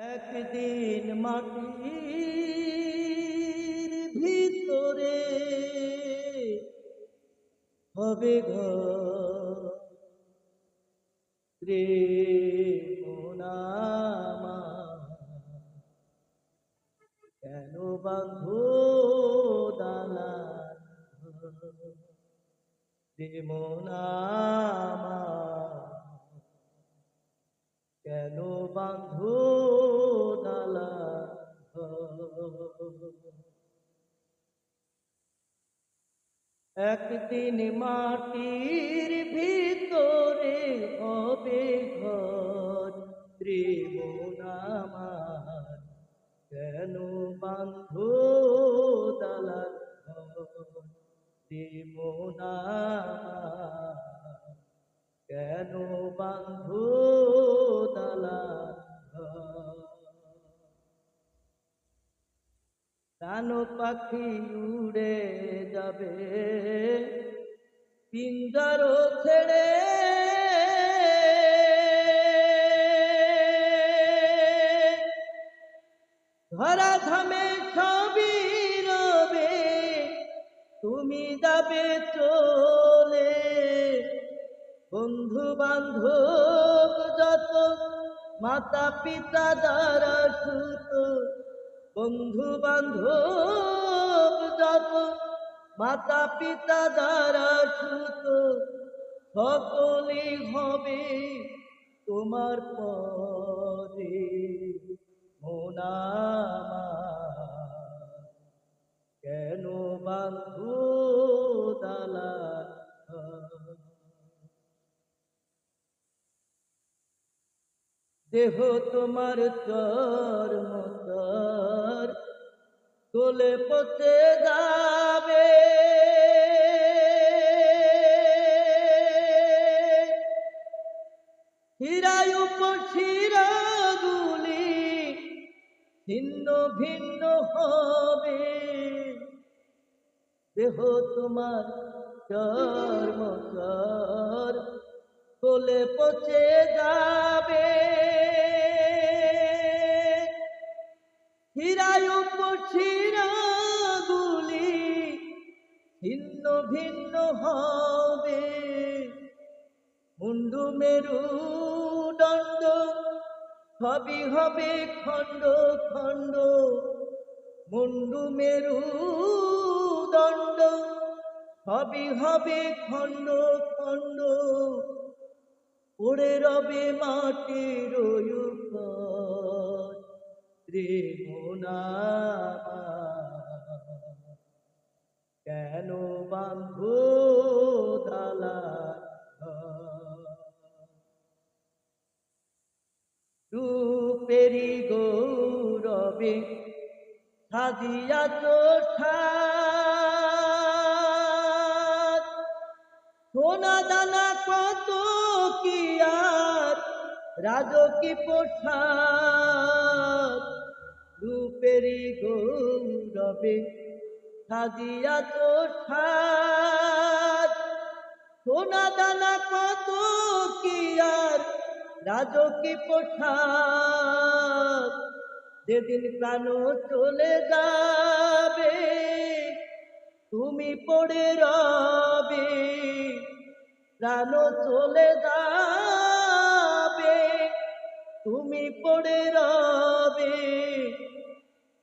একদিন মাটির ভিতরে হবে ঘর রে মোনামা কেন বাঁধো দালান রে মোনামা কেন বাঁধো দালান একদিন মাটির ভিতরে হবে ঘর ত্রিমোনামার কেন বাঁধো দালান ত্রিমোনামার প্রাণ পাখি উড়ে যাবে। পিঞ্জার ছেড়ে ধরা ধামে সবই রবে, তুমি যাবে চলে। বন্ধু বান্ধব যত মাতা পিতা দ্বারা সুত বন্ধু বান্ধব যত মাতা পিতা দ্বারা সুত সকলে হবে তোমার পরে মোনামা কেন বান্ধু দালা দেহ তোমার চর মতর তোলে পচে যাবে। হিরায় হীরায় উপশিরাগুলি ভিন্ন ভিন্ন হবে। দেহ তোমার চর তোলে পচে যাবে ভিন্ন ভিন্ন হবে। মুন্ডু মেরু দণ্ড সবই হবে খণ্ড খণ্ড। মুন্ডু মেরু দণ্ড সবই হবে খণ্ড খণ্ড। পড়ে রবে মাটির উপর ত্রিমোনামা গৌরবে সাজিয়া চোষা সোনা দানা কত কি আর, রাজকি পোশাক। রূপেরি গৌরবে সাজিয়া চোষাক সোনা দানা কত কি আর, রাজকি পোশাক। যেদিন প্রাণ চলে যাবে, তুমি পড়ে রবে। প্রাণ চলে যাবে, তুমি পড়ে রবে।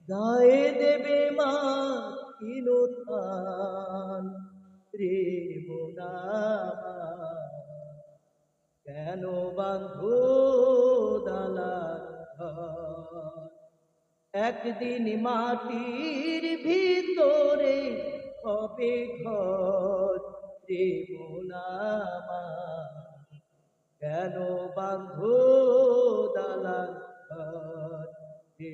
গায়ে দেবে মা কিনুথান রে কেন বাঁধো একদিন মাটির ভিতরে হবে ঘর রে মোনামা কেন বাঁধো দালান ঘর রে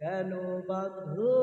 কেন বাঁধো